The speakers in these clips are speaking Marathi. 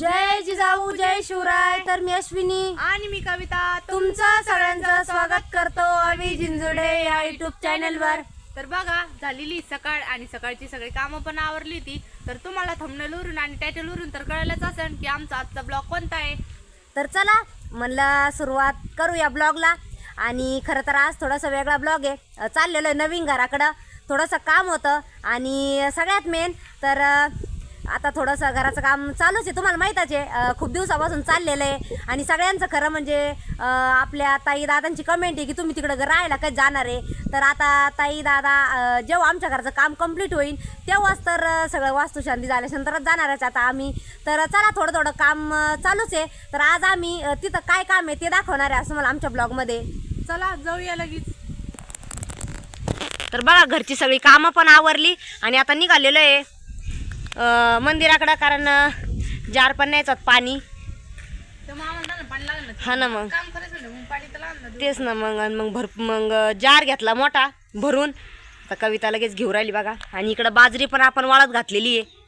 जय जिजाऊ जय शिवराय. तर मी अश्विनी. आणि मी कविता. तुमचं सगळ्यांचं स्वागत करतो आम्ही जिंजुडे या युट्यूब चॅनल वर. तर बघा झालेली सकाळ आणि सकाळची सगळी कामं पण आवरली होती. तर तुम्हाला थंबनेलवरून आणि टायटलवरून तर कळायलाच असेल की आमचा आजचा ब्लॉग कोणता आहे. तर चला म्हणलं सुरुवात करू या ब्लॉगला आणि खरं तर आज थोडासा वेगळा ब्लॉग आहे. चाललेलो आहे नवीन घराकडं. थोडंसं काम होतं. आणि सगळ्यात मेन तर आता थोडंसं घराचं काम चालूच आहे. तुम्हाला माहीतच आहे खूप दिवसापासून चाललेलं आहे. आणि सगळ्यांचं खरं म्हणजे आपल्या ताई दादांची कमेंट आहे की तुम्ही तिकडं राहायला काही जाणार आहे? तर आता ताई दादा जेव्हा आमच्या घराचं काम कंप्लीट होईल तेव्हाच तर सगळं वास्तुशांती झाल्यानंतरच जाणारच आता आम्ही. तर चला थोडं थोडं काम चालूच आहे. तर आज आम्ही तिथं काय काम आहे ते दाखवणार आहे असं मला आमच्या ब्लॉगमध्ये चला जाऊया लगेच. तर बघा घरची सगळी कामं पण आवरली आणि आता निघालेलो आहे. मंदिराकडं कारण जार पण न्यायचं होतं पाणी. तर. हा ना मग. तर. तेच ना मग आणि मग भर मग जार घेतला मोठा भरून. आता कविता लगेच घेऊ राहिली बघा. आणि इकडं बाजरी पण आपण वाळत घातलेली आहे.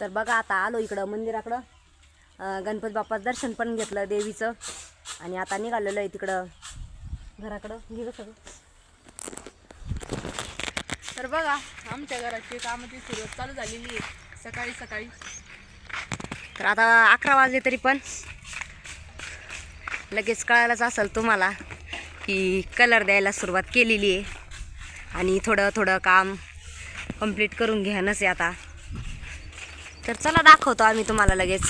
तर बघा आता आलो इकडं मंदिराकडं. गणपती बाप्पाचं दर्शन पण घेतलं देवीचं. आणि आता निघालेलं आहे तिकडं घराकडं. घे गं सगळं. तर बघा आमच्या घराची कामाची सुरुवात चालू झालेली आहे. सकाळी सकाळी. तर आता अकरा वाजले तरी पण लगेच कळायलाच असेल तुम्हाला की कलर द्यायला सुरुवात केलेली आहे. आणि थोडं थोडं काम कंप्लीट करून घ्यानच आहे आता. तर चला दाखवतो आम्ही तुम्हाला लगेच.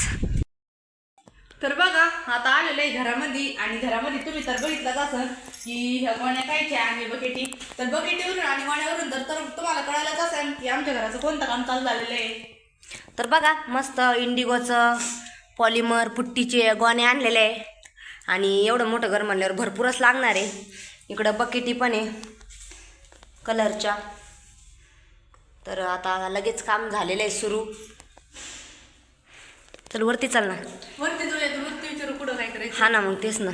तर बघा आता आलेलं आहे घरामध्ये आणि घरामध्ये तुम्ही तर बघितलंच असेल की ह्या गोण्या कायच्या आणि बकेटी. तर बकेटीवरून आणि गोण्यावरून तर तर तुम्हाला कळायलाच असेल की आमच्या घराचं कोणतं काम चालू झालेलं आहे. तर बघा मस्त इंडिगोचं पॉलिमर पुट्टीचे गोणे आणलेले आहे. आणि एवढं मोठं घर म्हणल्यावर भरपूरच लागणार आहे. इकडं बकेटी पण आहे कलरच्या. तर आता लगेच काम झालेलं आहे सुरू. तर वरती चाल ना. वरती जाऊया तर वरती विचारू कुठं काय करायचं? हा ना मग तेच ना.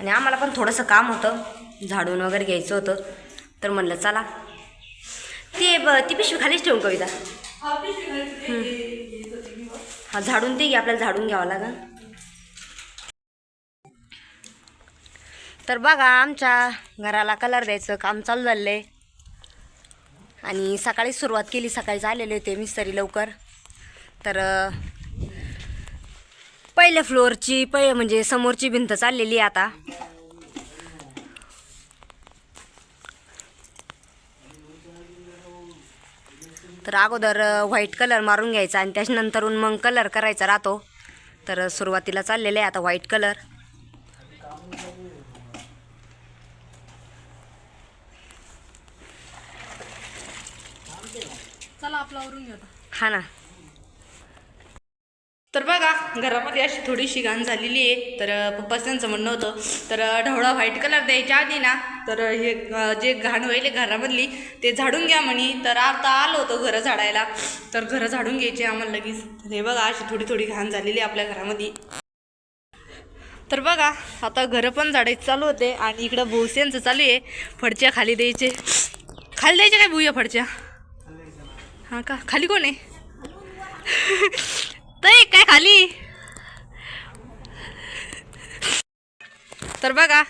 आणि आम्हाला पण थोडंसं काम होतं. झाडून वगैरे घ्यायचं होतं. तर म्हणलं चला. ते ब ती पिशवी खालीच ठेवून कविता. हा, झाडून ते घे आपल्याला झाडून घ्यावं लागेल तर बघा आमच्या घराला कलर द्यायचं काम चालू झालं आहे आणि सकाळी सुरुवात केली सकाळीच आलेले होते मिस्त्री लवकर. तर पहिल्या फ्लोअरची पहि म्हणजे समोरची भिंत चाललेली आहे आता. तर अगोदर व्हाईट कलर मारून घ्यायचा आणि त्याच्यानंतरून मग कलर करायचा राहतो. तर सुरुवातीला चाललेलं आहे आता व्हाईट कलर. हा ना. तर बघा घरामध्ये अशी थोडीशी घाण झालेली आहे. तर अं, पप्पाच त्यांचं म्हणणं होतं तर ढवळा व्हाईट कलर द्यायच्या आधी ना तर हे जे घाण व्हायले घरामधली ते झाडून घ्या म्हणे. तर आता आलो होतो घरं झाडायला. तर घरं झाडून घ्यायची आम्हाला लगेच. हे बघा अशी थोडी थोडी घाण झालेली आहे आपल्या घरामध्ये तर बघा आता घरं पण झाडायचे चालू होते आणि इकडं भोवस्यांचं चालू आहे फडच्या खाली द्यायचे. खाली द्यायचे काय भूया फडच्या? हां का? खाली कोण आहे? तई काय खाली? तर बघा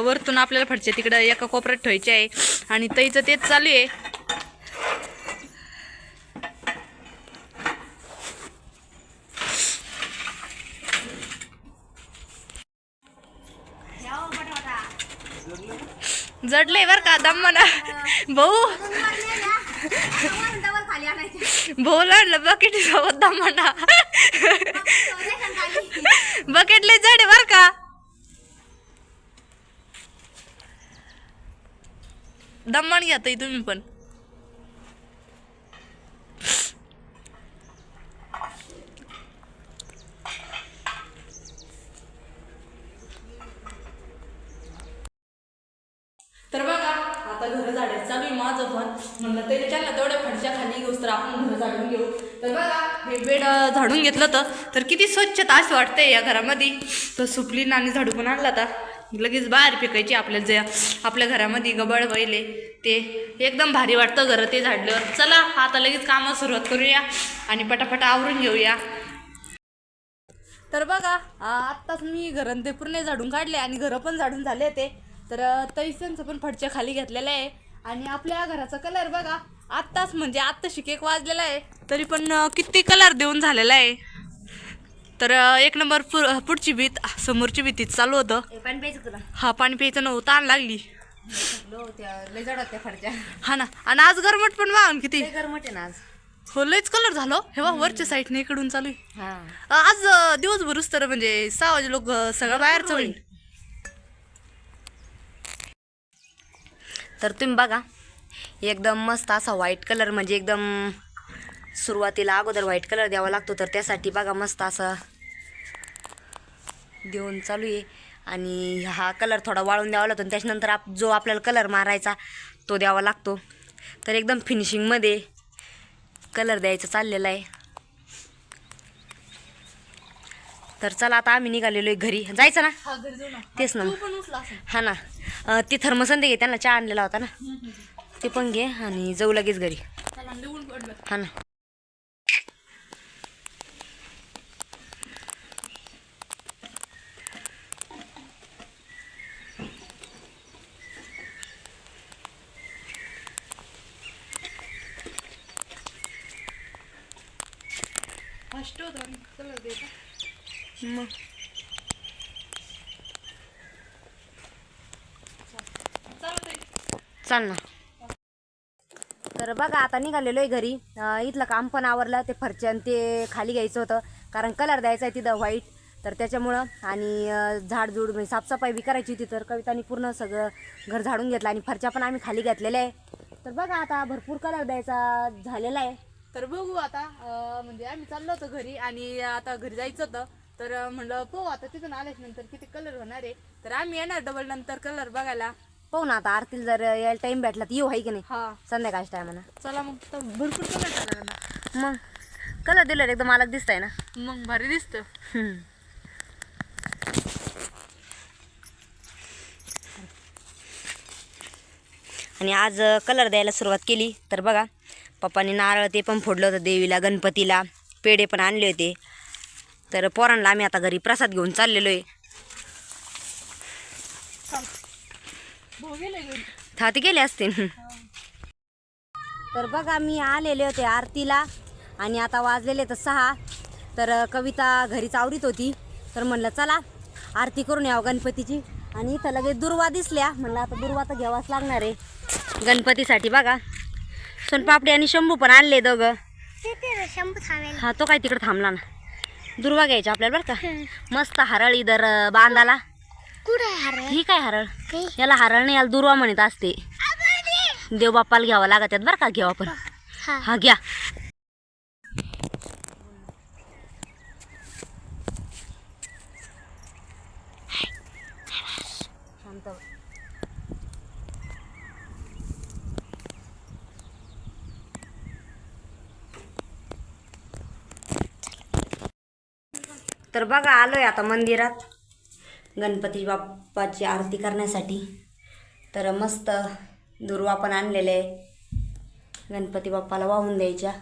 वरतून आपल्याला फडचे तिकडं एका कोपऱ्यात ठेवायचे आहे. आणि तईचं तेच चालू आहे. जडले बर का दम म्हणा. भाऊ. भाऊ लढलं बकेट सोबत दम म्हणा. बकेटले जड बर का. दमण घ्या ताई तुम्ही पण. तर बघा आता घर झाडायचं चालू आहे माझं पण. म्हणलं तरी त्यांना तेवढ्या फडच्या खाली घेऊस तर आपण घर झाडून घेऊ. तर बघा हे बेड झाडून घेतलं तर किती स्वच्छता असं वाटतंय या घरामध्ये. तर सुपली नाणी झाडू पण आणला आता. लगेच बाहेर फेकायची आपल्या जे आपल्या घरामध्ये गबाळ बैले ते एकदम भारी वाटतं घरं ते झाडल्यावर. चला आता लगेच कामं सुरुवात करूया आणि पटापट आवरून घेऊया. तर बघा आत्ताच मी घरं ते पूर्ण झाडून काढले आणि घरं पण झाडून झाले ते तर तैसेंचं पण फडच्या खाली घेतलेलं आहे. आणि आपल्या घराचा कलर बघा आत्ताच म्हणजे आत्ता शिकेक वाजलेला आहे. तरी पण किती कलर देऊन झालेला आहे. तर एक नंबर पु पुढची भीत समोरची भीतीच चालू होतं. पाणी प्यायचं तुला हा पाणी प्यायचं नव्हतं ताण लागली. लय जड होत्या फडच्या हा ना. आणि आज गरमट पण वाहन किती? लय गरमट आहे ना आज. हो लयच कलर झालो हे. बघ वरच्या साईडने इकडून चालू आहे. हा. अं, आज अं, दिवसभरच तर म्हणजे सहा वाजे लोक सगळं बाहेरचं होईल. तर तुम्ही बघा एकदम मस्त असा व्हाईट कलर म्हणजे एकदम सुरुवातीला अगोदर व्हाईट कलर द्यावा लागतो तर त्यासाठी बघा मस्त असं देऊन चालू आहे. आणि हा कलर थोडा वाळून द्यावा लागतो आणि त्याच्यानंतर आप जो आपल्याला कलर मारायचा तो द्यावा लागतो. तर एकदम फिनिशिंगमध्ये कलर द्यायचं चाललेलं आहे. तर चला आता आम्ही निघालेलो आहे घरी. जायचं ना? तेच ना. हा ना. ती थर्मसन दे त्यांना चहा आणलेला होता ना. ते पण घे आणि जाऊ लगेच घरी. हा ना. मग चाल ना. तर बघा आता निघालेलो आहे घरी. इथलं काम पण आवरलं ते फरच्यान ते खाली घ्यायचं होतं. कारण कलर द्यायचा आहे तिथं व्हाईट तर त्याच्यामुळं आणि अं, झाडझूड म्हणजे साफसफाई बी करायची होती तर कवितानी पूर्ण सगळं घर झाडून घेतलं आणि फरच्या पण आम्ही खाली घेतलेल्या आहे. तर बघा आता भरपूर कलर द्यायचा झालेला आहे. तर बघू आता अं, म्हणजे आम्ही चाललो होतो घरी आणि आता घरी जायचं होतं. तर अं, म्हणलं पाहू आता तिथून आल्याच नंतर किती कलर होणार आहे. तर आम्ही येणार डबल नंतर कलर बघायला. पाहू ना आता आरतील जर यायला टाईम भेटला तर येऊ आहे की नाही? हा. संध्याकाळच्या टायमाला चला मग तर भरपूर कलर झाला ना मग कलर दिलं एकदम अलग दिसतंय ना? मग भारी दिसतं. हम्म. आणि आज कलर द्यायला सुरुवात केली. तर बघा पप्पाने नारळ ते पण फोडलं होतं देवीला गणपतीला. पेढे पण आणले होते. तर पोरांना आम्ही आता घरी प्रसाद घेऊन चाललेलो आहे. भाऊ गेले गेले असतील तर बघा मी आलेले होते आरतीला आणि आता वाजलेले तर सहा. तर कविता घरीच आवरीत होती. तर म्हणलं चला आरती करून यावं गणपतीची. आणि इथं लगेच दुर्वा दिसल्या. म्हणलं आता दुर्वा तर घ्यावाच लागणार आहे. गणपतीसाठी बघा. सोनपापडी आणि शंभू पण आणले दोघं. हा तो काय तिकडे थांबला ना. दुर्वा घ्यायचा आपल्याला बरं का. मस्त हरळ इधर बांधाला. ही काय हरळ? याला हरळ नाही याला दुर्वा म्हणत असते. देव बाप्पाला घ्यावं लागत बरं का घेऊ आपण हा घ्या. तर बघा आलोय आता मंदिरात. गणपती बाप्पाची आरती करण्यासाठी. तर मस्त दुर्वा पण आणलेले आहे. गणपती बाप्पाला वाहून द्यायच्या.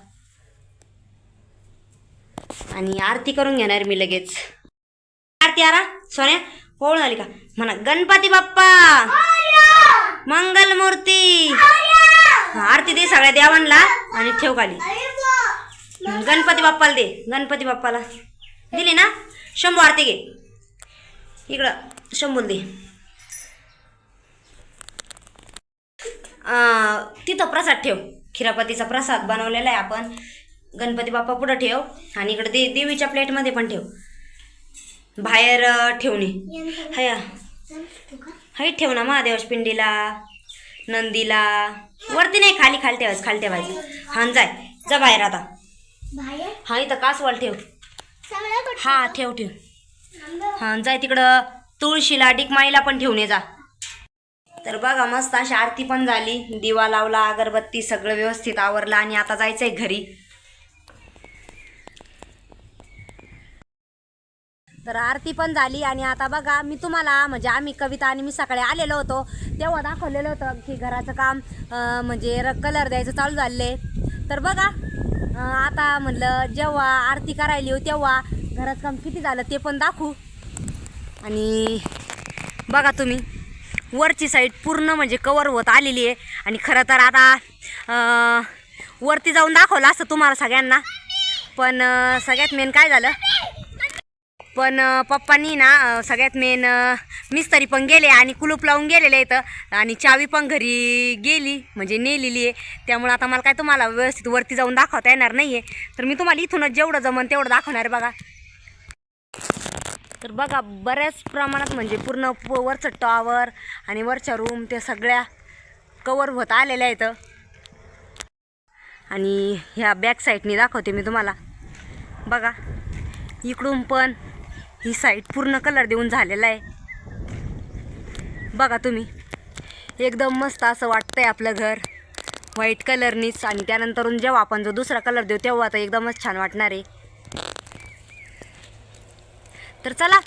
आणि आरती करून घेणार मी लगेच. आरती आरा सोन्या पोळ झाली का? म्हणा गणपती बाप्पा! मंगल मूर्ती आरती दे सगळ्या देवांना आणि ठेव खाली. गणपती बाप्पाला दे गणपती बाप्पाला. दिली ना? शंभू आरती घे. इकडं शंभूल दे. तिथं प्रसाद ठेव. खिरापतीचा प्रसाद बनवलेला आहे आपण. गणपती बाप्पा पुढं ठेव आणि इकडे दे देवीच्या प्लेटमध्ये पण ठेव. बाहेर ठेवणे हया हाईट ठेव ना महादेवाच पिंडीला नंदीला. वरती नाही खाली खाली ठेवायचं खाली ठेवायचं. हा जाय. जा बाहेर आता. हा इथं कासवाल ठेव. हा ठेव ठेव. हा जाय तिकडं. तुळशीला डिकमाईला पण ठेवून ये जा. तर बघा मस्त अशी आरती पण झाली. दिवा लावला अगरबत्ती सगळं व्यवस्थित आवरलं आणि आता जायचंय घरी. तर आरती पण झाली आणि आता बघा मी तुम्हाला म्हणजे आम्ही कविता आणि मी सकाळी आलेलो होतो. तेव्हा दाखवलेलं होतं की घराचं काम म्हणजे कलर द्यायचं चालू झालेलं आहे तर बघा आता म्हटलं जेव्हा आरती करायली हो तेव्हा घराचं काम किती झालं ते पण दाखवू. आणि बघा तुम्ही वरची साईड पूर्ण म्हणजे कवर होत आलेली आहे. आणि खरं तर आता वरती जाऊन दाखवलं असं तुम्हाला सगळ्यांना. पण सगळ्यात मेन काय झालं? पण पप्पांनी ना सगळ्यात मेन मिस्तरी पण गेले आणि कुलूप लावून गेलेले आहेत आणि चावी पण घरी गेली म्हणजे नेलेली आहे. त्यामुळं आता मला काय तुम्हाला व्यवस्थित वरती जाऊन दाखवता येणार नाही आहे तर मी तुम्हाला इथूनच जेवढं जमन तेवढं दाखवणार बघा. तर बघा बऱ्याच प्रमाणात म्हणजे पूर्ण प- वरचं टॉवर आणि वरच्या रूम त्या सगळ्या कवर होत आलेल्या आहेत आणि ह्या बॅक साईडनी दाखवते मी तुम्हाला. बघा इकडून पण ही साईड पूर्ण कलर देऊन झालेला आहे. बघा तुम्ही. एकदम मस्त असं वाटतं आहे आपलं घर. व्हाईट कलरनीच आणि त्यानंतरून जेव्हा आपण जो दुसरा कलर देऊ तेव्हा आता एकदमच छान वाटणार आहे. तर चला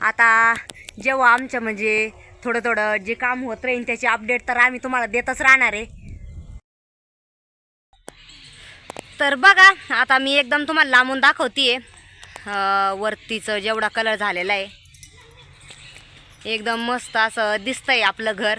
आता जेव्हा आमचं म्हणजे थोडं थोडं जे काम होत राहील त्याची अपडेट तर आम्ही तुम्हाला देतच राहणार आहे. तर बघा आता मी एकदम तुम्हाला लांबून दाखवते वरतीचं जेवढा कलर झालेला आहे. एकदम मस्त असं दिसतंय आपलं घर.